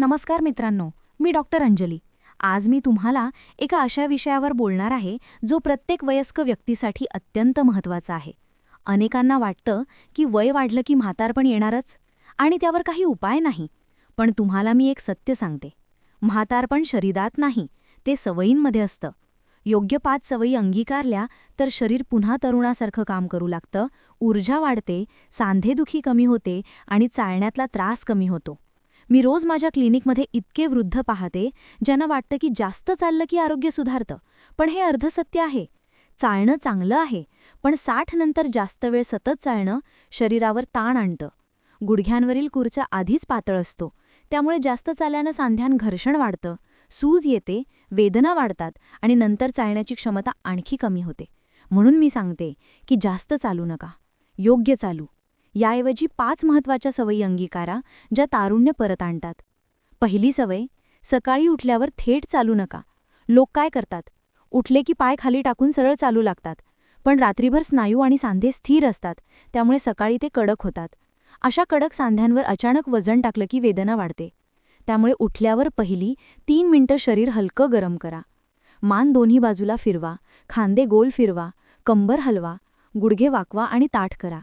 नमस्कार मित्रांनो मी डॉक्टर अंजली. आज मी तुम्हाला एका अशा विषयावर बोलणार आहे जो प्रत्येक वयस्क व्यक्तीसाठी अत्यंत महत्त्वाचा आहे. अनेकांना वाटतं की वय वाढलं की म्हातारपण येणारच आणि त्यावर काही उपाय नाही. पण तुम्हाला मी एक सत्य सांगते. म्हातारपण शरीरात नाही ते सवयींमध्ये असतं. योग्य पाच सवयी अंगीकारल्या तर शरीर पुन्हा तरुणासारखं काम करू लागतं ऊर्जा वाढते सांधेदुखी कमी होते आणि चालण्यातला त्रास कमी होतो. मी रोज माझ्या क्लिनिकमध्ये इतके वृद्ध पाहते ज्यांना वाटतं की जास्त चाललं की आरोग्य सुधारतं. पण हे अर्धसत्य आहे. चालणं चांगलं आहे पण साठ नंतर जास्त वेळ सतत चालणं शरीरावर ताण आणतं. गुडघ्यांवरील कुरचा आधीच पातळ असतो. त्यामुळे जास्त चालल्यानं सांध्यान घर्षण वाढतं सूज येते वेदना वाढतात आणि नंतर चालण्याची क्षमता आणखी कमी होते. म्हणून मी सांगते की जास्त चालू नका. योग्य चालू. याऐवजी पाच महत्त्वाच्या सवयी अंगीकारा ज्या तारुण्य परत आणतात. पहिली सवय सकाळी उठल्यावर थेट चालू नका. लोक काय करतात? उठले की पाय खाली टाकून सरळ चालू लागतात. पण रात्रीभर स्नायू आणि सांधे स्थिर असतात त्यामुळे सकाळी ते कडक होतात. अशा कडक सांध्यांवर अचानक वजन टाकलं की वेदना वाढते. त्यामुळे उठल्यावर पहिली तीन मिनिटं शरीर हलकं गरम करा. मान दोन्ही बाजूला फिरवा खांदे गोल फिरवा कंबर हलवा गुडघे वाकवा आणि ताठ करा.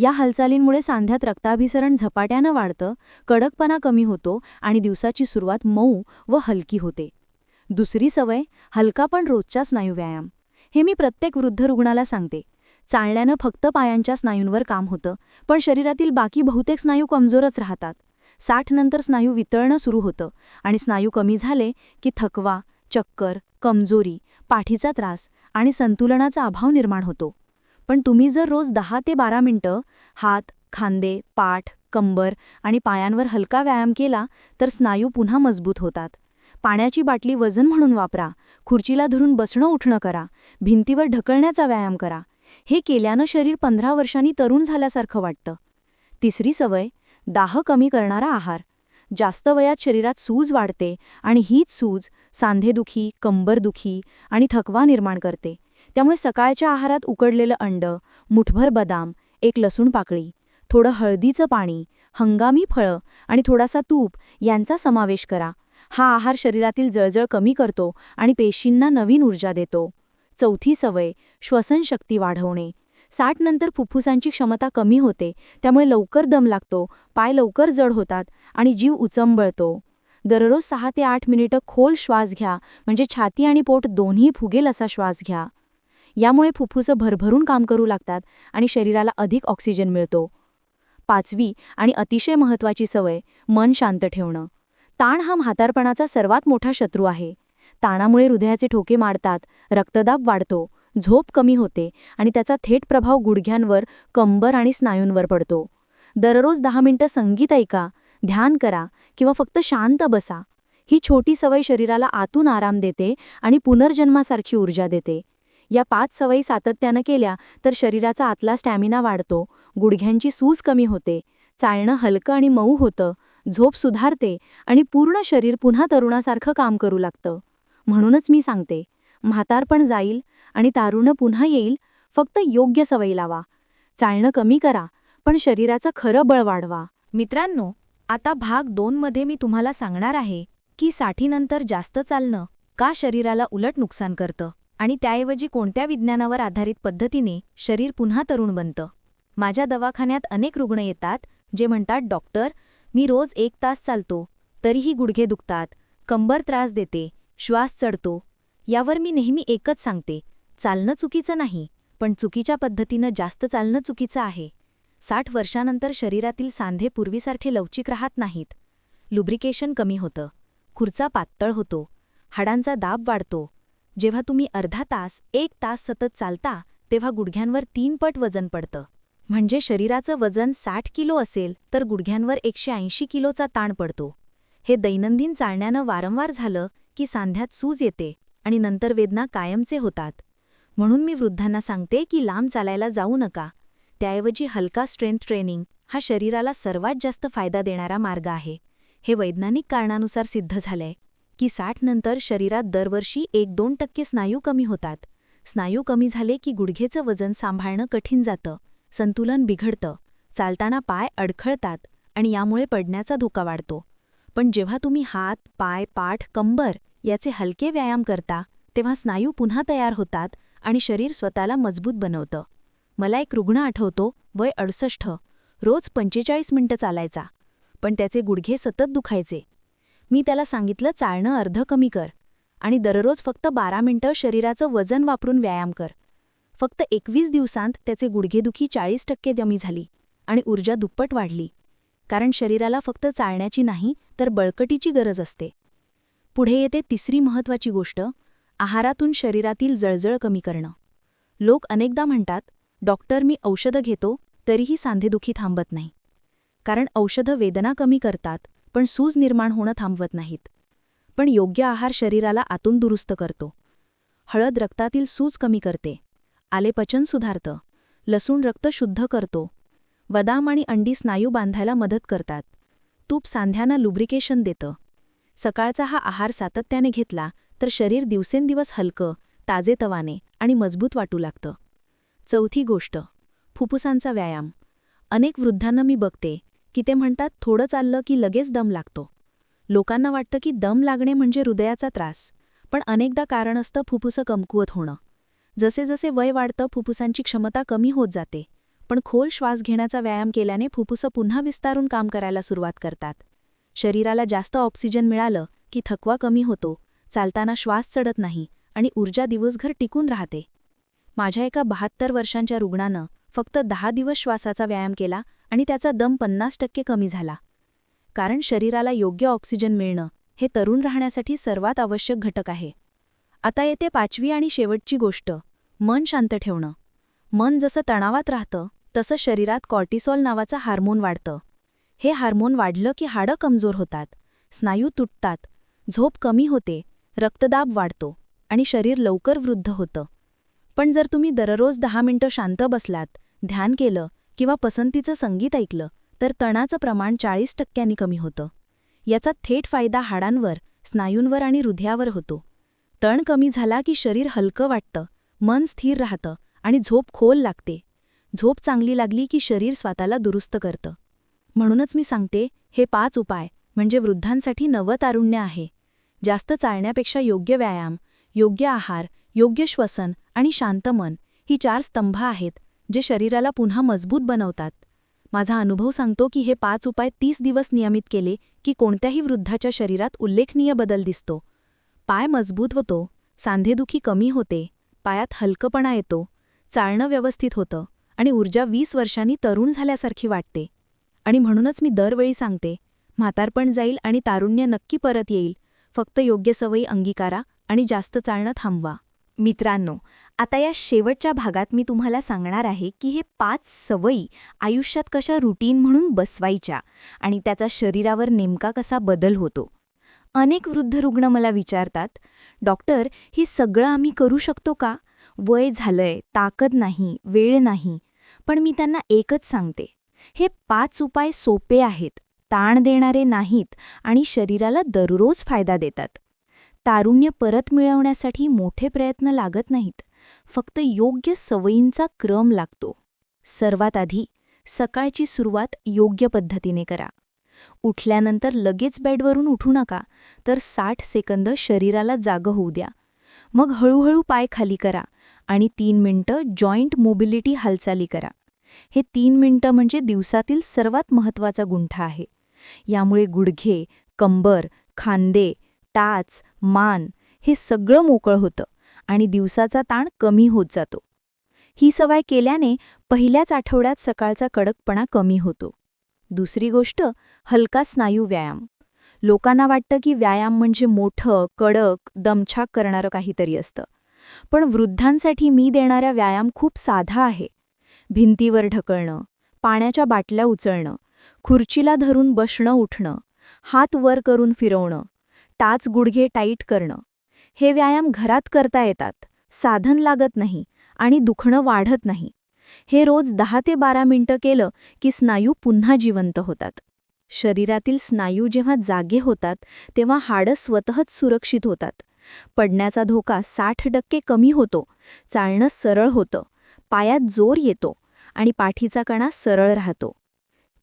या हालचालींमुळे सांध्यात रक्ताभिसरण झपाट्यानं वाढतं कडकपणा कमी होतो आणि दिवसाची सुरुवात मऊ व हलकी होते. दुसरी सवय हलका पण रोजचा स्नायू व्यायाम. हे मी प्रत्येक वृद्ध रुग्णाला सांगते. चालण्यानं फक्त पायांच्या स्नायूंवर काम होतं पण शरीरातील बाकी बहुतेक स्नायू कमजोरच राहतात. साठ नंतर स्नायू वितळणं सुरू होतं आणि स्नायू कमी झाले की थकवा चक्कर कमजोरी पाठीचा त्रास आणि संतुलनाचा अभाव निर्माण होतो. पण तुम्ही जर रोज दहा ते बारा मिनटं हात खांदे पाठ कंबर आणि पायांवर हलका व्यायाम केला तर स्नायू पुन्हा मजबूत होतात. पाण्याची बाटली वजन म्हणून वापरा खुर्चीला धरून बसणं उठणं करा भिंतीवर ढकलण्याचा व्यायाम करा. हे केल्यानं शरीर पंधरा वर्षांनी तरुण झाल्यासारखं वाटतं. तिसरी सवय दाह कमी करणारा आहार. जास्त वयात शरीरात सूज वाढते आणि हीच सूज सांधेदुखी कंबरदुखी आणि थकवा निर्माण करते. त्यामुळे सकाळच्या आहारात उकडलेलं अंड मुठभर बदाम एक लसूण पाकळी थोडं हळदीचं पाणी हंगामी फळं आणि थोडासा तूप यांचा समावेश करा. हा आहार शरीरातील जळजळ कमी करतो आणि पेशींना नवीन ऊर्जा देतो. चौथी सवय श्वसनशक्ती वाढवणे. साठ नंतर फुफ्फुसांची क्षमता कमी होते त्यामुळे लवकर दम लागतो पाय लवकर जड होतात आणि जीव उचंबळतो. दररोज सहा ते आठ मिनिटं खोल श्वास घ्या म्हणजे छाती आणि पोट दोन्ही फुगेल असा श्वास घ्या. यामुळे फुफ्फुसं भरभरून काम करू लागतात आणि शरीराला अधिक ऑक्सिजन मिळतो. पाचवी आणि अतिशय महत्त्वाची सवय मन शांत ठेवणं. ताण हा म्हातारपणाचा सर्वात मोठा शत्रू आहे. ताणामुळे हृदयाचे ठोके मारतात रक्तदाब वाढतो झोप कमी होते आणि त्याचा थेट प्रभाव गुडघ्यांवर कंबर आणि स्नायूंवर पडतो. दररोज दहा मिनिटं संगीत ऐका ध्यान करा किंवा फक्त शांत बसा. ही छोटी सवय शरीराला आतून आराम देते आणि पुनर्जन्मासारखी ऊर्जा देते. या पाच सवयी सातत्यानं केल्या तर शरीराचा आतला स्टॅमिना वाढतो गुडघ्यांची सूज कमी होते चालणं हलकं आणि मऊ होतं झोप सुधारते आणि पूर्ण शरीर पुन्हा तरुणासारखं काम करू लागतं. म्हणूनच मी सांगते म्हातारपण जाईल आणि तारुणं पुन्हा येईल फक्त योग्य सवयी लावा. चालणं कमी करा पण शरीराचं खरं बळ वाढवा. मित्रांनो आता भाग दोनमध्ये मी तुम्हाला सांगणार आहे की साठीनंतर जास्त चालणं का शरीराला उलट नुकसान करतं. आणि त्याऐवजी कोणत्या विज्ञानावर आधारित पद्धतीने शरीर पुन्हा तरुण बनतं? माझ्या दवाखान्यात अनेक रुग्ण येतात जे म्हणतात डॉक्टर मी रोज एक तास चालतो तरीही गुडघे दुखतात कंबर त्रास देते श्वास चढतो. यावर मी नेहमी एकच सांगते चालणं चुकीचं नाही पण चुकीच्या पद्धतीनं जास्त चालणं चुकीचं आहे. साठ वर्षानंतर शरीरातील सांधे पूर्वीसारखे लवचिक राहत नाहीत. लुब्रिकेशन कमी होतं. खुर्चा पातळ होतो. हाडांचा दाब वाढतो. जेव्हा तुम्ही अर्धा तास एक तास सतत चालता तेव्हा गुडघ्यांवर तीन पट वजन पडतं. म्हणजे शरीराचं वजन साठ किलो असेल तर गुडघ्यांवर एकशे ऐंशी किलोचा ताण पडतो. हे दैनंदिन चालण्यानं वारंवार झालं की सांध्यात सूज येते आणि नंतर वेदना कायमचे होतात. म्हणून मी वृद्धांना सांगते की लांब चालायला जाऊ नका. त्याऐवजी हलका स्ट्रेंथ ट्रेनिंग हा शरीराला सर्वात जास्त फायदा देणारा मार्ग आहे. हे वैज्ञानिक कारणानुसार सिद्ध झालंय. की साठ नंतर शरीरात दरवर्षी एक दोन टक्के स्नायू कमी होतात. स्नायू कमी झाले की गुडघेचं वजन सांभाळणं कठीण जातं. संतुलन बिघडतं. चालताना पाय अडखळतात आणि यामुळे पडण्याचा धोका वाढतो. पण जेव्हा तुम्ही हात पाय पाठ कंबर याचे हलके व्यायाम करता तेव्हा स्नायू पुन्हा तयार होतात आणि शरीर स्वतःला मजबूत बनवतं. मला एक रुग्ण आठवतो वय अडसष्ट रोज पंचेचाळीस मिनिटं चालायचा. पण त्याचे गुडघे सतत दुखायचे. मी त्याला सांगितलं चालणं अर्ध कमी कर आणि दररोज फक्त बारा मिनिटं शरीराचं वजन वापरून व्यायाम कर. फक्त एकवीस दिवसांत त्याचे गुडघेदुखी चाळीस टक्के कमी झाली आणि ऊर्जा दुप्पट वाढली. कारण शरीराला फक्त चालण्याची नाही तर बळकटीची गरज असते. पुढे येते तिसरी महत्त्वाची गोष्ट आहारातून शरीरातील जळजळ कमी करणं. लोक अनेकदा म्हणतात डॉक्टर मी औषधं घेतो तरीही सांधेदुखी थांबत नाही. कारण औषधं वेदना कमी करतात पण सूज निर्माण होणं थांबवत नाहीत. पण योग्य आहार शरीराला आतून दुरुस्त करतो. हळद रक्तातील सूज कमी करते. आलेपचन सुधारतं. लसूण रक्त शुद्ध करतो. बदाम आणि अंडी स्नायू बांधायला मदत करतात. तूप सांध्यांना लुब्रिकेशन देतं. सकाळचा हा आहार सातत्याने घेतला तर शरीर दिवसेंदिवस हलकं ताजेतवाने आणि मजबूत वाटू लागतं. चौथी गोष्ट फुफ्फुसांचा व्यायाम. अनेक वृद्धांना मी बघते की ते म्हणतात थोडं चाललं की लगेच दम लागतो. लोकांना वाटतं की दम लागणे म्हणजे हृदयाचा त्रास पण अनेकदा कारण असतं फुफ्फुसं कमकुवत होणं. जसे जसे वय वाढतं फुफ्फुसांची क्षमता कमी होत जाते पण खोल श्वास घेण्याचा व्यायाम केल्याने फुफ्फुसं पुन्हा विस्तारून काम करायला सुरुवात करतात. शरीराला जास्त ऑक्सिजन मिळालं की थकवा कमी होतो चालताना श्वास चढत नाही आणि ऊर्जा दिवसभर टिकून राहते. माझ्या एका बहात्तर वर्षांच्या रुग्णानं फक्त दहा दिवस श्वासाचा व्यायाम केला आणि त्याचा दम पन्नास टक्के कमी झाला. कारण शरीराला योग्य ऑक्सिजन मिळणं हे तरुण राहण्यासाठी सर्वात आवश्यक घटक आहे. आता येते पाचवी आणि शेवटची गोष्ट मन शांत ठेवणं. मन जसं तणावात राहतं तसं शरीरात कॉर्टिसॉल नावाचं हार्मोन वाढतं. हे हार्मोन वाढलं की हाडं कमजोर होतात स्नायू तुटतात झोप कमी होते रक्तदाब वाढतो आणि शरीर लवकर वृद्ध होतं. पण जर तुम्ही दररोज दहा मिनिटं शांत बसलात ध्यान केलं किंवा पसंतीचं संगीत ऐकलं तर तणाचं प्रमाण चाळीस टक्क्यांनी कमी होतं. याचा थेट फायदा हाडांवर स्नायूंवर आणि हृदयावर होतो. तण कमी झाला की शरीर हलकं वाटतं मन स्थिर राहतं आणि झोप खोल लागते. झोप चांगली लागली की शरीर स्वतःला दुरुस्त करतं. म्हणूनच मी सांगते हे पाच उपाय म्हणजे वृद्धांसाठी नवतारुण्य आहे. जास्त चालण्यापेक्षा योग्य व्यायाम योग्य आहार योग्य श्वसन आणि शांत मन ही चार स्तंभ आहेत जे शरीराला पुन्हा मजबूत बनवतात. माझा अनुभव सांगतो की हे पाच उपाय तीस दिवस नियमित केले की कोणत्याही वृद्धाच्या शरीरात उल्लेखनीय बदल दिसतो. पाय मजबूत होतो सांधेदुखी कमी होते पायात हलकपणा येतो चालणं व्यवस्थित होतं आणि ऊर्जा वीस वर्षांनी तरुण झाल्यासारखी वाटते. आणि म्हणूनच मी दरवेळी सांगते म्हातारपण जाईल आणि तारुण्य नक्की परत येईल फक्त योग्य सवयी अंगीकारा आणि जास्त चालणं थांबवा. मित्रांनो आता या शेवटच्या भागात मी तुम्हाला सांगणार आहे की हे पाच सवयी आयुष्यात कशा रुटीन म्हणून बसवायच्या आणि त्याचा शरीरावर नेमका कसा बदल होतो. अनेक वृद्ध रुग्ण मला विचारतात डॉक्टर हे सगळं आम्ही करू शकतो का? वय झालंय ताकद नाही वेळ नाही. पण मी त्यांना एकच सांगते हे पाच उपाय सोपे आहेत ताण देणारे नाहीत आणि शरीराला दररोज फायदा देतात. तारुण्य परत मिळवण्यासाठी मोठे प्रयत्न लागत नाहीत. फक्त योग्य सवयींचा क्रम लागतो. सर्वात आधी सकाळची सुरुवात योग्य पद्धतीने करा. उठल्यानंतर लगेच बेडवरून उठू नका तर साठ सेकंद शरीराला जागं होऊ द्या. मग हळूहळू पाय खाली करा आणि तीन मिनटं जॉईंट मोबिलिटी हालचाली करा. हे तीन मिनटं म्हणजे दिवसातील सर्वात महत्त्वाचा गुंठा आहे. यामुळे गुडघे कंबर खांदे टाच मान हे सगळं मोकळं होतं आणि दिवसाचा ताण कमी होत जातो. ही सवय केल्याने पहिल्याच आठवड्यात सकाळचा कडकपणा कमी होतो. दुसरी गोष्ट हलका स्नायू व्यायाम. लोकांना वाटतं की व्यायाम म्हणजे मोठं कडक दमछाक करणारं काहीतरी असतं. पण वृद्धांसाठी मी देणारा व्यायाम खूप साधा आहे. भिंतीवर ढकलणं पाण्याच्या बाटल्या उचलणं खुर्चीला धरून बसणं उठणं हात वर करून फिरवणं टाच गुडघे टाईट करणं. हे व्यायाम घरात करता येतात. साधन लागत नाही आणि दुखणं वाढत नाही. हे रोज दहा ते बारा मिनटं केलं की स्नायू पुन्हा जिवंत होतात. शरीरातील स्नायू जेव्हा जागे होतात तेव्हा हाडं स्वतःच सुरक्षित होतात. पडण्याचा धोका साठ टक्के कमी होतो. चालणं सरळ होतं. पायात जोर येतो आणि पाठीचा कणा सरळ राहतो.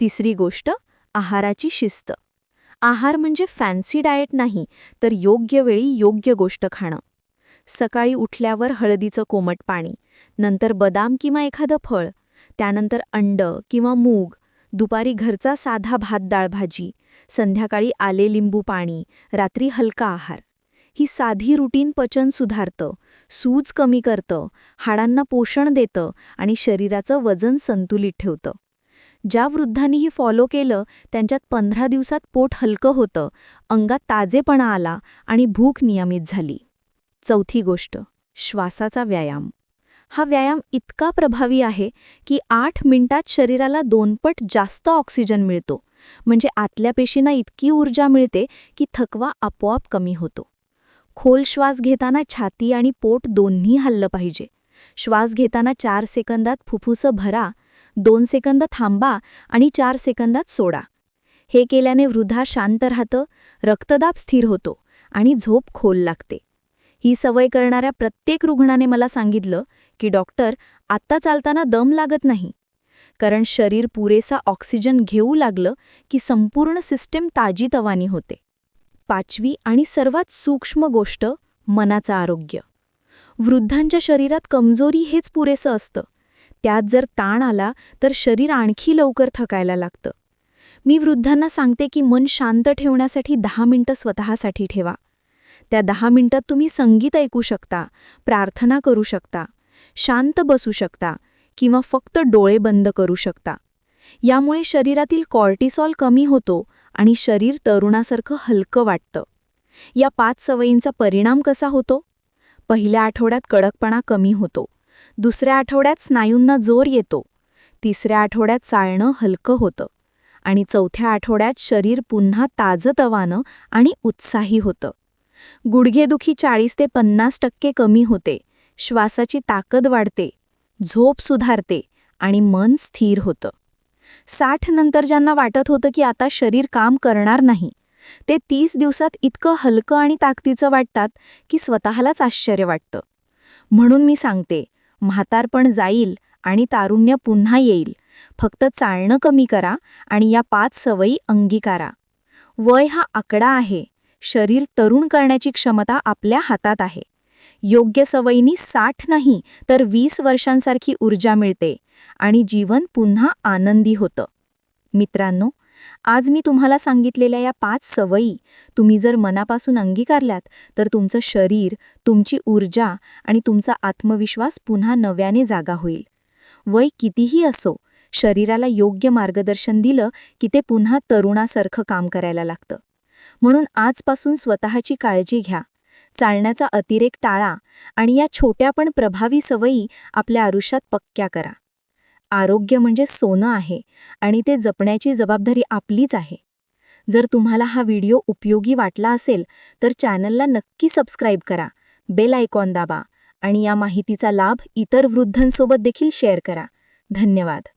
तिसरी गोष्ट आहाराची शिस्त. आहार म्हणजे फॅन्सी डाएट नाही तर योग्य वेळी योग्य गोष्ट खाणं. सकाळी उठल्यावर हळदीचं कोमट पाणी नंतर बदाम किंवा एखादं फळ त्यानंतर अंड किंवा मूग दुपारी घरचा साधा भात डाळ भाजी संध्याकाळी आले लिंबू पाणी रात्री हलका आहार. ही साधी रुटीन पचन सुधारतं सूज कमी करतं हाडांना पोषण देतं आणि शरीराचं वजन संतुलित ठेवतं. ज्या वृद्धांनीही फॉलो केलं त्यांच्यात पंधरा दिवसात पोट हलकं होतं अंगात ताजेपणा आला आणि भूक नियमित झाली. चौथी गोष्ट श्वासाचा व्यायाम. हा व्यायाम इतका प्रभावी आहे की आठ मिनिटात शरीराला दोनपट जास्त ऑक्सिजन मिळतो. म्हणजे आतल्या पेशींना इतकी ऊर्जा मिळते की थकवा आपोआप कमी होतो. खोल श्वास घेताना छाती आणि पोट दोन्ही हल्लं पाहिजे. श्वास घेताना चार सेकंदात फुफ्फुसं भरा दोन सेकंद थांबा आणि चार सेकंदात सोडा. हे केल्याने वृद्धा शांत राहतं रक्तदाब स्थिर होतो आणि झोप खोल लागते. ही सवय करणाऱ्या प्रत्येक रुग्णाने मला सांगितलं की डॉक्टर आत्ता चालताना दम लागत नाही. कारण शरीर पुरेसा ऑक्सिजन घेऊ लागलं की संपूर्ण सिस्टम ताजीतवानी होते. पाचवी आणि सर्वात सूक्ष्म गोष्ट मनाचं आरोग्य. वृद्धांच्या शरीरात कमजोरी हेच पुरेसं असतं. त्यात जर ताण आला तर शरीर आणखी लवकर थकायला लागतं. मी वृद्धांना सांगते की मन शांत ठेवण्यासाठी दहा मिनिटं स्वतःसाठी ठेवा. त्या दहा मिनिटात तुम्ही संगीत ऐकू शकता प्रार्थना करू शकता शांत बसू शकता किंवा फक्त डोळे बंद करू शकता. यामुळे शरीरातील कॉर्टिसॉल कमी होतो आणि शरीर तरुणासारखं हलकं वाटतं. या पाच सवयींचा परिणाम कसा होतो? पहिल्या आठवड्यात कडकपणा कमी होतो. दुसऱ्या आठवड्यात स्नायूंना जोर येतो. तिसऱ्या आठवड्यात चालणं हलकं होतं. आणि चौथ्या आठवड्यात शरीर पुन्हा ताजतवानं आणि उत्साही होतं. गुडघेदुखी चाळीस ते पन्नास टक्के कमी होते. श्वासाची ताकद वाढते. झोप सुधारते आणि मन स्थिर होतं. साठ नंतर ज्यांना वाटत होतं की आता शरीर काम करणार नाही ते तीस दिवसात इतकं हलकं आणि ताकदीचं वाटतात की स्वतःलाच आश्चर्य वाटतं. म्हणून मी सांगते म्हातारपण जाईल आणि तारुण्य पुन्हा येईल. फक्त चालणं कमी करा आणि या पाच सवयी अंगीकारा. वय हा आकडा आहे. शरीर तरुण करण्याची क्षमता आपल्या हातात आहे. योग्य सवयींनी साठ नाही तर वीस वर्षांसारखी ऊर्जा मिळते आणि जीवन पुन्हा आनंदी होतं. मित्रांनो आज मी तुम्हाला सांगितलेल्या या पाच सवयी तुम्ही जर मनापासून अंगीकारल्यात तर तुमचं शरीर तुमची ऊर्जा आणि तुमचा आत्मविश्वास पुन्हा नव्याने जागा होईल. वय कितीही असो शरीराला योग्य मार्गदर्शन दिलं की ते पुन्हा तरुणासारखं काम करायला लागतं. म्हणून आजपासून स्वतःची काळजी घ्या. चालण्याचा अतिरेक टाळा आणि या छोट्या पण प्रभावी सवयी आपल्या आयुष्यात पक्क्या करा. आरोग्य म्हणजे सोनं आहे आणि ते जपण्याची जबाबदारी आपलीच आहे. जर तुम्हाला हा व्हिडिओ उपयोगी वाटला असेल तर चॅनलला नक्की सबस्क्राईब करा बेल आयकॉन दाबा आणि या माहितीचा लाभ इतर वृद्धांसोबत देखील शेअर करा. धन्यवाद.